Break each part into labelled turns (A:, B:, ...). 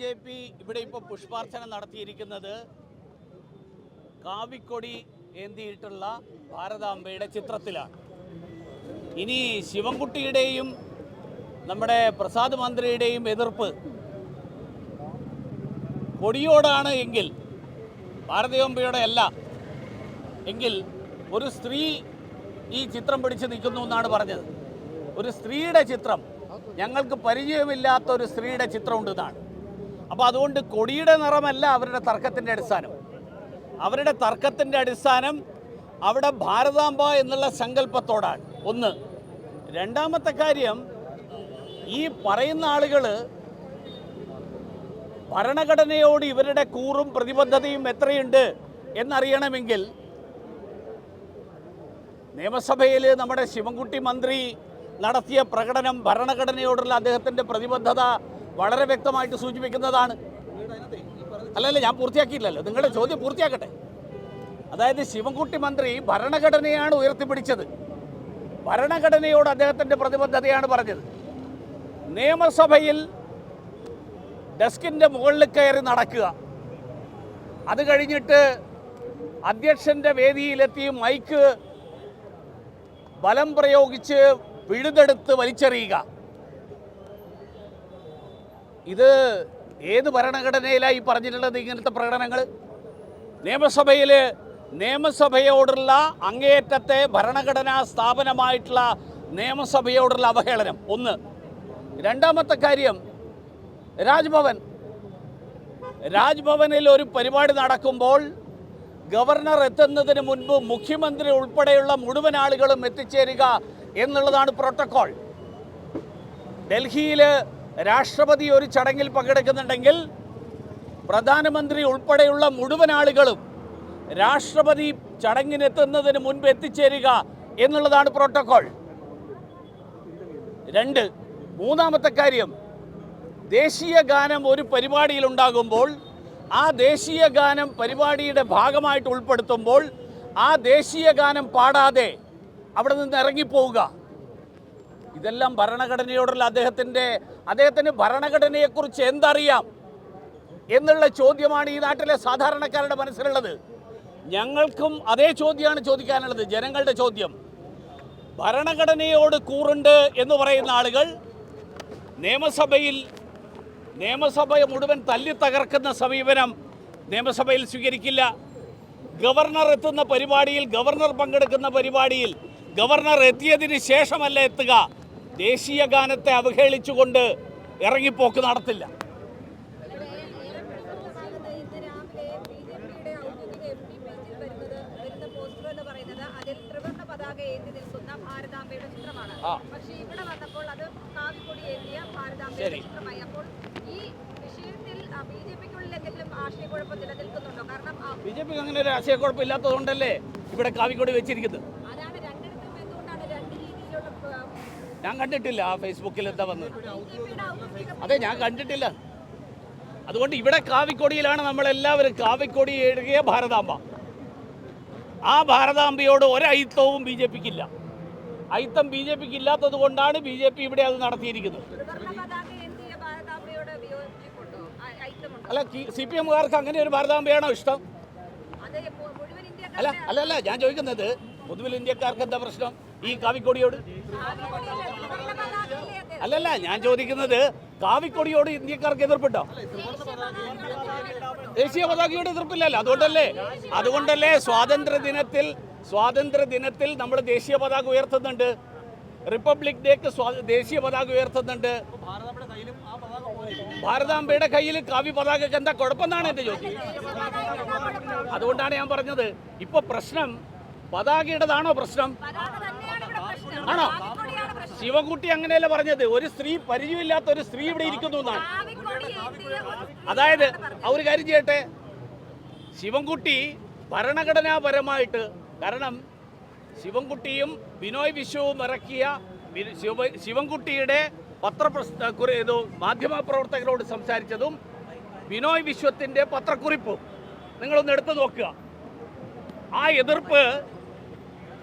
A: J P ഇവിടെ ഇപ്പോൾ പുഷ്പാർച്ചന നടത്തിയിരിക്കുന്നത് കാവിക്കൊടി ഏന്തിയിട്ടുള്ള ഭാരതാംബയുടെ ചിത്രത്തിലാണ്. ഇനി ശിവൻകുട്ടിയുടെയും നമ്മുടെ പ്രസാദ് മന്ത്രിയുടെയും എതിർപ്പ്. കൊടിയോടാണ് എങ്കിൽ ഭാരതീയമ്പയുടെ അല്ല എങ്കിൽ ഒരു സ്ത്രീ ഈ ചിത്രം പിടിച്ച് നിൽക്കുന്നു എന്നാണ് പറഞ്ഞത്. ഒരു സ്ത്രീയുടെ ചിത്രം ഞങ്ങൾക്ക് പരിചയമില്ലാത്ത ഒരു സ്ത്രീയുടെ ചിത്രമുണ്ട് എന്നാണ് അപ്പോൾ അതുകൊണ്ട് കൊടിയുടെ നിറമല്ല അവരുടെ തർക്കത്തിന്റെ അടിസ്ഥാനം. അവരുടെ തർക്കത്തിന്റെ അടിസ്ഥാനം അവിടെ ഭാരതാംബ എന്നുള്ള സങ്കല്പത്തോടാണ്. ഒന്ന്. രണ്ടാമത്തെ കാര്യം ഈ പറയുന്ന ആളുകൾ ഭരണഘടനയോട് ഇവരുടെ കൂറും പ്രതിബദ്ധതയും എത്രയുണ്ട് എന്നറിയണമെങ്കിൽ നിയമസഭയിൽ നമ്മുടെ ശിവൻകുട്ടി മന്ത്രി നടത്തിയ പ്രകടനം ഭരണഘടനയോടുള്ള അദ്ദേഹത്തിന്റെ പ്രതിബദ്ധത വളരെ വ്യക്തമായിട്ട് സൂചിപ്പിക്കുന്നതാണ്. അല്ലല്ല ഞാൻ പൂർത്തിയാക്കിയില്ലല്ലോ നിങ്ങളുടെ ചോദ്യം പൂർത്തിയാക്കട്ടെ. അതായത് ശിവൻകുട്ടി മന്ത്രി ഭരണഘടനയാണ് ഉയർത്തിപ്പിടിച്ചത്. ഭരണഘടനയോട് അദ്ദേഹത്തിന്റെ പ്രതിബദ്ധതയാണ് പറഞ്ഞത്. നിയമസഭയിൽ ഡെസ്കിന്റെ മുകളിൽ കയറി നടക്കുക. അത് കഴിഞ്ഞിട്ട് അധ്യക്ഷന്റെ വേദിയിലെത്തി മൈക്ക് ബലം പ്രയോഗിച്ച് പിഴുതെടുത്ത് വലിച്ചെറിയുക. ഇത് ഏത് ഭരണഘടനയിലായി പറഞ്ഞിട്ടുള്ളത് ഇങ്ങനത്തെ പ്രകടനങ്ങൾ നിയമസഭയിൽ നിയമസഭയോടുള്ള അങ്ങേയറ്റത്തെ ഭരണഘടനാ സ്ഥാപനമായിട്ടുള്ള നിയമസഭയോടുള്ള അവഹേളനം. ഒന്ന്. രണ്ടാമത്തെ കാര്യം രാജ്ഭവൻ. രാജ്ഭവനിൽ ഒരു പരിപാടി നടക്കുമ്പോൾ ഗവർണർ എത്തുന്നതിന് മുൻപ് മുഖ്യമന്ത്രി ഉൾപ്പെടെയുള്ള മുഴുവൻ ആളുകളും എത്തിച്ചേരുക എന്നുള്ളതാണ് പ്രോട്ടോക്കോൾ ഡൽഹിയിൽ രാഷ്ട്രപതി ഒരു ചടങ്ങിൽ പങ്കെടുക്കുന്നുണ്ടെങ്കിൽ പ്രധാനമന്ത്രി ഉൾപ്പെടെയുള്ള മുഴുവൻ ആളുകളും രാഷ്ട്രപതി ചടങ്ങിനെത്തുന്നതിന് മുൻപ് എത്തിച്ചേരുക എന്നുള്ളതാണ് പ്രോട്ടോകോൾ. രണ്ട് മൂന്നാമത്തെ കാര്യം ദേശീയ ഗാനം ഒരു പരിപാടിയിൽ ഉണ്ടാകുമ്പോൾ ആ ദേശീയ ഗാനം പരിപാടിയുടെ ഭാഗമായിട്ട് ഉൾപ്പെടുത്തുമ്പോൾ ആ ദേശീയ ഗാനം പാടാതെ അവിടെ നിന്ന് ഇറങ്ങിപ്പോവുക. ഇതെല്ലാം ഭരണഘടനയോടുള്ള അദ്ദേഹത്തിന്റെ അദ്ദേഹത്തിന് ഭരണഘടനയെക്കുറിച്ച് എന്തറിയാം എന്നുള്ള ചോദ്യമാണ് ഈ നാട്ടിലെ സാധാരണക്കാരുടെ മനസ്സിലുള്ളത്. ഞങ്ങൾക്കും അതേ ചോദ്യമാണ് ചോദിക്കാനുള്ളത് ജനങ്ങളുടെ ചോദ്യം. ഭരണഘടനയോട് കൂറുണ്ട് എന്ന് പറയുന്ന ആളുകൾ നിയമസഭയിൽ നിയമസഭ മുഴുവൻ തല്ലി തകർക്കുന്ന സമീപനം നിയമസഭയിൽ സ്വീകരിക്കില്ല. ഗവർണർ എത്തുന്ന പരിപാടിയിൽ ഗവർണർ പങ്കെടുക്കുന്ന പരിപാടിയിൽ ഗവർണർ എത്തിയതിന് ശേഷമല്ല എത്തുക. ദേശീയ ഗാനത്തെ അവഹേളിച്ചുകൊണ്ട് ഇറങ്ങിപ്പോക്ക് നടത്തില്ല
B: ഇവിടെ ഏലപ്പുഴ ഭാഗത്ത് ഇന്ന് രാവിലെ ബി.ജെ.പിയുടെ ഔദ്യോഗിക എഫ്.ബി. പേജിൽ വരുന്നത് വരുന്ന പോസ്റ്റർ എന്ന് പറയുന്നത് അതിൽ ത്രിവർണ പതാക ഏന്തി നിൽക്കുന്ന ഭാരതാംബയുടെ ചിത്രമാണ്
A: ആ.
B: ഇവിടെ വന്നപ്പോൾ അത് കാവിക്കൊടി ഏന്തിയ ഭാരതാംബയുടെ
A: ശരി.
B: ചിത്രമായി അപ്പോൾ ഈ വിഷയത്തിൽ ബി.ജെ.പിക്കുള്ളിൽ എന്തെങ്കിലും ആശയക്കുഴപ്പം നിലനിൽക്കുന്നുണ്ടോ കാരണം ആ,
A: ബി ജെ പിക്ക് അങ്ങനെ ഒരു ആശയക്കുഴപ്പമില്ലാത്തതുകൊണ്ടല്ലേ ഇവിടെ കാവിക്കോട് വെച്ചിരിക്കുന്നത് ഞാൻ കണ്ടിട്ടില്ല ആ ഫേസ്ബുക്കിൽ എന്താ വന്നത്? അതെ ഞാൻ കണ്ടിട്ടില്ല. അതുകൊണ്ട് ഇവിടെ കാവിക്കൊടിയിലാണ് നമ്മളെല്ലാവരും. കാവിക്കൊടി എഴുതിയ ഭാരതാംബ. ആ ഭാരതാംബയോട് ഒരയിത്തവും ബി ജെ പിക്കില്ല. അയിത്തം ബി ജെ പിക്ക് ഇല്ലാത്തത് കൊണ്ടാണ് ബി ജെ പി ഇവിടെ അത് നടത്തിയിരിക്കുന്നത്. അല്ല സി പി എമ്മുകാർക്ക് അങ്ങനെ ഒരു ഭാരതാംബയാണോ ഇഷ്ടം? അല്ല അല്ല അല്ല ഞാൻ ചോദിക്കുന്നത് പൊതുവിൽ ഇന്ത്യക്കാർക്ക് എന്താ പ്രശ്നം? ഈ കാവിക്കൊടിയോട്? അല്ലല്ല ഞാൻ ചോദിക്കുന്നത് കാവിക്കൊടിയോട് ഇന്ത്യക്കാർക്ക് എതിർപ്പുണ്ടോ? ദേശീയ പതാകയോട് എതിർപ്പില്ലല്ലോ അതുകൊണ്ടല്ലേ? അതുകൊണ്ടല്ലേ സ്വാതന്ത്ര്യ ദിനത്തിൽ സ്വാതന്ത്ര്യ ദിനത്തിൽ നമ്മൾ ദേശീയ പതാക ഉയർത്തുന്നുണ്ട്. റിപ്പബ്ലിക് ഡേക്ക് ദേശീയ പതാക ഉയർത്തുന്നുണ്ട്. ഭാരതാംബയുടെ കയ്യിൽ കാവ്യ പതാക എന്താ കുഴപ്പമെന്നാണ് എന്റെ ചോദ്യം. അതുകൊണ്ടാണ് ഞാൻ പറഞ്ഞത്. ഇപ്പൊ പ്രശ്നം പതാകയുടേതാണോ പ്രശ്നം. ആണോ?
B: പ്രശ്നം.
A: അങ്ങനെയല്ല പറഞ്ഞത്? ഒരു സ്ത്രീ പരിചയമില്ലാത്ത ഒരു സ്ത്രീ ഇവിടെ ഇരിക്കുന്നു എന്നാണ്. അതായത് ഒരു കാര്യം ചെയ്യട്ടെ. ശിവൻകുട്ടി ഭരണഘടനാപരമായിട്ട് കാരണം ശിവൻകുട്ടിയും ബിനോയ് വിശ്വവും ഇറക്കിയ ശിവൻകുട്ടിയുടെ പത്രപ്ര ഇത് മാധ്യമ പ്രവർത്തകരോട് സംസാരിച്ചതും ബിനോയ് വിശ്വത്തിന്റെ പത്രക്കുറിപ്പും. നിങ്ങളൊന്ന് എടുത്തു നോക്കുക. ആ എതിർപ്പ്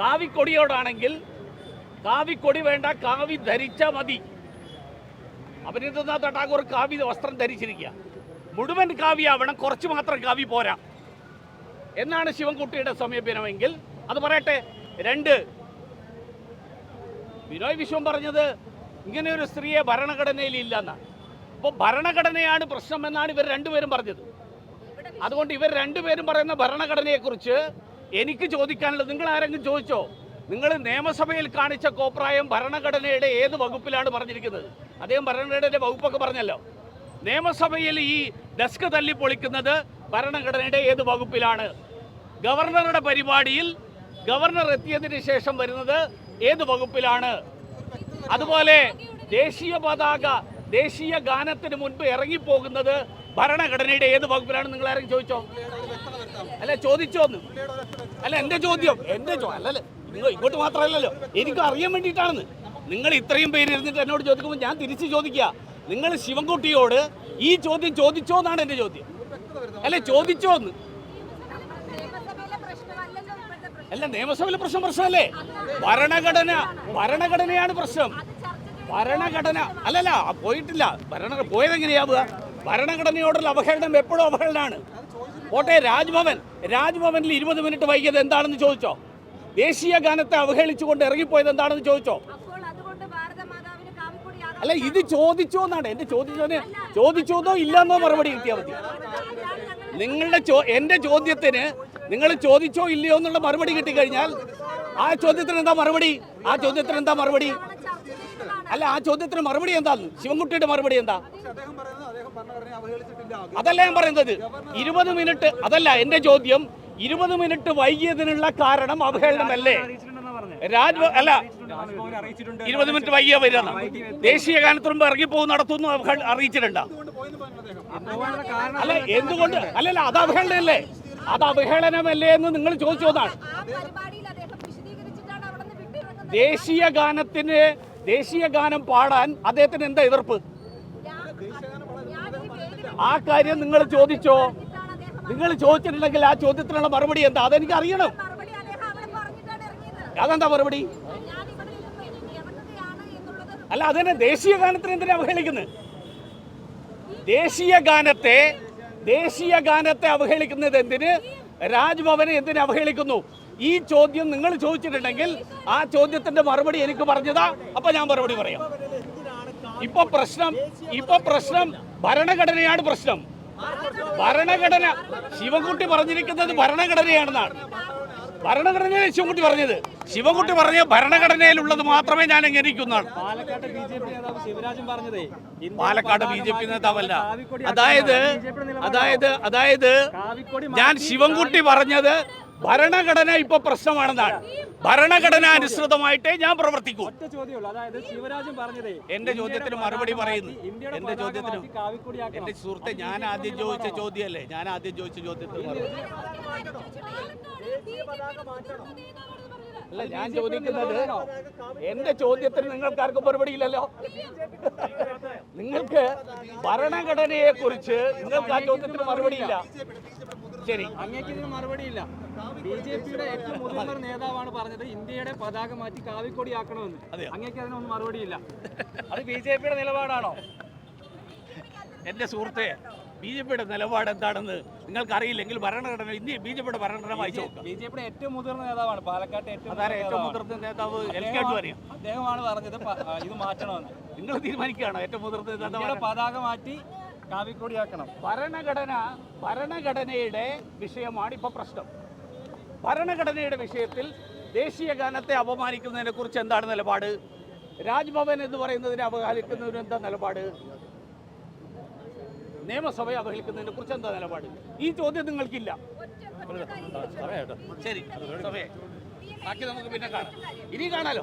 A: കാവിക്കൊടിയോടാണെങ്കിൽ കാവിക്കൊടി വേണ്ട കാവി ധരിച്ച മതി. അഭിനന്ദനാഥ് ടാഗോർ കാവി വസ്ത്രം ധരിച്ചിരിക്കുക. മുഴുവൻ കാവ്യാവണം കുറച്ച് മാത്രം കാവി പോരാ. എന്നാണ് ശിവൻകുട്ടിയുടെ സമീപനമെങ്കിൽ? അത് പറയട്ടെ. രണ്ട്. ബിനോയ് വിശ്വം പറഞ്ഞത് ഇങ്ങനെ ഒരു സ്ത്രീയെ ഭരണഘടനയിൽ ഇല്ലെന്നാണ് അപ്പോൾ ഭരണഘടനയാണ് പ്രശ്നം എന്നാണ് ഇവർ രണ്ടുപേരും പറഞ്ഞത്. അതുകൊണ്ട് ഇവർ രണ്ടുപേരും പറയുന്ന ഭരണഘടനയെക്കുറിച്ച് എനിക്ക് ചോദിക്കാനുള്ളത് നിങ്ങൾ ആരെങ്കിലും ചോദിച്ചോ? നിങ്ങൾ നിയമസഭയിൽ കാണിച്ച കോപ്രായം ഭരണഘടനയുടെ ഏത് വകുപ്പിലാണ് പറഞ്ഞിരിക്കുന്നത്? അദ്ദേഹം ഭരണഘടനയുടെ വകുപ്പൊക്കെ പറഞ്ഞല്ലോ. നിയമസഭയിൽ ഈ ഡെസ്ക് തല്ലി പൊളിക്കുന്നത് ഭരണഘടനയുടെ ഏത് വകുപ്പിലാണ്? ഗവർണറുടെ പരിപാടിയിൽ ഗവർണർ എത്തിയതിന് ശേഷം വരുന്നത് ഏത് വകുപ്പിലാണ്? അതുപോലെ ദേശീയ പതാക ദേശീയ ഗാനത്തിന് മുൻപ് ഇറങ്ങിപ്പോകുന്നത് ഭരണഘടനയുടെ ഏത് വകുപ്പിലാണ്? നിങ്ങൾ ആരെങ്കിലും ചോദിച്ചോ? അല്ല ചോദിച്ചോന്ന്. അല്ല എന്റെ ചോദ്യം എന്റെ ചോ അല്ലല്ല. നിങ്ങൾ ഇങ്ങോട്ട് മാത്രമല്ലല്ലോ. എനിക്ക് അറിയാൻ വേണ്ടിയിട്ടാണെന്ന്. നിങ്ങൾ ഇത്രയും പേര് ഇരുന്നിട്ട് എന്നോട് ചോദിക്കുമ്പോൾ ഞാൻ തിരിച്ച് ചോദിക്കുക. നിങ്ങൾ ശിവൻകുട്ടിയോട് ഈ ചോദ്യം ചോദിച്ചോ എന്നാണ് എന്റെ ചോദ്യം. അല്ലെ
B: ചോദിച്ചോ എന്ന്.
A: അല്ല നിയമസഭയിലെ പ്രശ്നം പ്രശ്നമല്ലേ? ഭരണഘടന ഭരണഘടനയാണ് പ്രശ്നം. ഭരണഘടന അല്ലല്ല പോയിട്ടില്ല. ഭരണ പോയതെങ്ങനെയാവുക ഭരണഘടനയോടുള്ള അവഹേളനം എപ്പോഴും അവഹേളനാണ്. പോട്ടെ രാജ്ഭവൻ. രാജ്ഭവനിൽ ഇരുപത് മിനിറ്റ് വൈകിയത് എന്താണെന്ന് ചോദിച്ചോ? ദേശീയ ഗാനത്തെ അവഹേളിച്ചുകൊണ്ട് ഇറങ്ങിപ്പോയത് എന്താണെന്ന് ചോദിച്ചോ? അല്ല ഇത് ചോദിച്ചോ എന്നാണ്. എന്റെ ചോദിച്ചോന് ചോദിച്ചോന്നോ ഇല്ലെന്നോ മറുപടി കിട്ടിയാൽ മതി. നിങ്ങളുടെ ചോ എന്റെ ചോദ്യത്തിന് നിങ്ങൾ ചോദിച്ചോ ഇല്ലയോ എന്നുള്ള മറുപടി കിട്ടിക്കഴിഞ്ഞാൽ ആ ചോദ്യത്തിന് എന്താ മറുപടി? ആ ചോദ്യത്തിന് എന്താ മറുപടി? അല്ല ആ ചോദ്യത്തിന് മറുപടി എന്താന്ന് ശിവൻകുട്ടിയുടെ മറുപടി എന്താ?
C: അദ്ദേഹം പറയുന്നത് അദ്ദേഹം ഭരണഘടനയെ അവഹേളിച്ചിട്ടില്ല.
A: അതല്ല ഞാൻ പറയുന്നത്. ഇരുപത് മിനിറ്റ് അതല്ല എന്റെ ചോദ്യം. ഇരുപത് മിനിറ്റ് വൈകിയതിനുള്ള കാരണം അവഹേളനമല്ലേ? രാജ് അല്ല ഇരുപത് മിനിറ്റ് വൈകിയ വരുന്ന ദേശീയ ഗാനത്തുമ്പ് മുമ്പ് ഇറങ്ങിപ്പോകും നടത്തുന്നു അറിയിച്ചിട്ടുണ്ട്? അല്ല എന്തുകൊണ്ട്? അല്ലല്ല അത് അവഹേളനല്ലേ അത് അവഹേളനമല്ലേ എന്ന് നിങ്ങൾ ചോദിച്ചു
B: ആ പരിപാടിയിൽ അദ്ദേഹം വിശദീകരിച്ചിട്ടാണ് അവിടെ നിന്ന് വിട്ടിറങ്ങുന്നത്.
A: ദേശീയ ഗാനത്തിന് ദേശീയ ഗാനം പാടാൻ അദ്ദേഹത്തിന് എന്താ എതിർപ്പ്? ആ കാര്യം നിങ്ങൾ ചോദിച്ചോ? നിങ്ങൾ ചോദിച്ചിട്ടുണ്ടെങ്കിൽ ആ ചോദ്യത്തിനുള്ള മറുപടി എന്താ? അതെനിക്ക് അറിയണം അതെന്താ മറുപടി? അല്ല അതന്നെ ദേശീയ ഗാനത്തിന് എന്തിനാ അവഹേളിക്കുന്നത് ദേശീയ ഗാനത്തെ ദേശീയ ഗാനത്തെ അവഹേളിക്കുന്നത് എന്തിന്? രാജ്ഭവനെ എന്തിനു അവഹേളിക്കുന്നു? ഈ ചോദ്യം നിങ്ങൾ ചോദിച്ചിട്ടുണ്ടെങ്കിൽ ആ ചോദ്യത്തിന്റെ മറുപടി എനിക്ക് പറഞ്ഞതാ. അപ്പൊ ഞാൻ മറുപടി പറയാം. ഇപ്പൊ പ്രശ്നം ഇപ്പൊ പ്രശ്നം ഭരണഘടനയാണ് പ്രശ്നം. ഭരണഘടന. ശിവൻകുട്ടി പറഞ്ഞിരിക്കുന്നത് ഭരണഘടനയാണെന്നാണ്. ഭരണഘടനയിലെ ശിവൻകുട്ടി പറഞ്ഞത്. ശിവൻകുട്ടി പറഞ്ഞ ഭരണഘടനയിലുള്ളത് മാത്രമേ ഞാൻ അംഗീകരിക്കുന്നതാണ്
D: പാലക്കാട് ബി ജെ പി
A: നേതാവല്ല. അതായത്. അതായത് അതായത് ഞാൻ ശിവൻകുട്ടി പറഞ്ഞത് ഭരണഘടന ഇപ്പൊ പ്രശ്നമാണെന്നാണ്. ഭരണഘടന അനുസൃതമായിട്ടേ ഞാൻ പ്രവർത്തിക്കൂ. എന്റെ ചോദ്യത്തിന് മറുപടി പറയുന്നു. എന്റെ ചോദ്യത്തിന് എന്റെ സുഹൃത്തെ ഞാൻ ആദ്യം ചോദിച്ച ചോദ്യമല്ലേ? ഞാൻ ആദ്യം ചോദിച്ച ചോദ്യത്തിന് അല്ല ഞാൻ ചോദിക്കുന്നത് എന്റെ ചോദ്യത്തിന് നിങ്ങൾക്കാർക്കും മറുപടിയില്ലല്ലോ? നിങ്ങൾക്ക് ഭരണഘടനയെ കുറിച്ച് നിങ്ങൾക്ക് ആ ചോദ്യത്തിന് മറുപടിയില്ല. ശരി.
D: അങ്ങേക്ക് ഇതിന് മറുപടിയില്ല. ബി ജെ പിയുടെ ഏറ്റവും മുതിർന്ന ഒരു നേതാവാണ് പറഞ്ഞത് ഇന്ത്യയുടെ പതാക മാറ്റി കാവിക്കൊടിയാക്കണമെന്ന്.
A: ആക്കണമെന്ന്
D: അങ്ങേക്ക് അതിനൊന്നും മറുപടിയില്ല. അത് ബി ജെ പിയുടെ നിലപാടാണോ?
A: എന്റെ സുഹൃത്തെ ബി ജെ പിയുടെ നിലപാട് എന്താണെന്ന് നിങ്ങൾക്ക് അറിയില്ലെങ്കിൽ ഭരണഘടന ഇന്ത്യ ബി ജെ പിയുടെ ഭരണഘടന വായിച്ചു നോക്കാം.
D: ബി ജെ പിയുടെ ഏറ്റവും മുതിർന്ന നേതാവാണ്. പാലക്കാട്ടെ ഏറ്റവും
A: ഏറ്റവും മുതിർന്ന നേതാവ്? എൽ കെ
D: അദ്ദേഹമാണ്-
A: അറിയാം
D: അദ്ദേഹമാണ് പറഞ്ഞത് ഇത് മാറ്റണമെന്ന്.
A: നിങ്ങൾ തീരുമാനിക്കുകയാണോ? ഏറ്റവും മുതിർന്ന നേതാവ്
D: പതാക മാറ്റി കാവിക്കൊടിയാക്കണം.
A: ഭരണഘടന ഭരണഘടനയുടെ വിഷയമാണ് ഇപ്പൊ പ്രശ്നം. ഭരണഘടനയുടെ വിഷയത്തിൽ ദേശീയ ഗാനത്തെ അപമാനിക്കുന്നതിനെ കുറിച്ച് എന്താണ് നിലപാട്? രാജ്ഭവൻ എന്ന് പറയുന്നതിനെ അവഹേളിക്കുന്നതിന് എന്താ നിലപാട്? നിയമസഭയെ അവഹേളിക്കുന്നതിനെ കുറിച്ച് എന്താ നിലപാട്? ഈ ചോദ്യം നിങ്ങൾക്കില്ല. ശരി സമയം ബാക്കി നമുക്ക് പിന്നെ കാണാം. ഇനി കാണാലോ?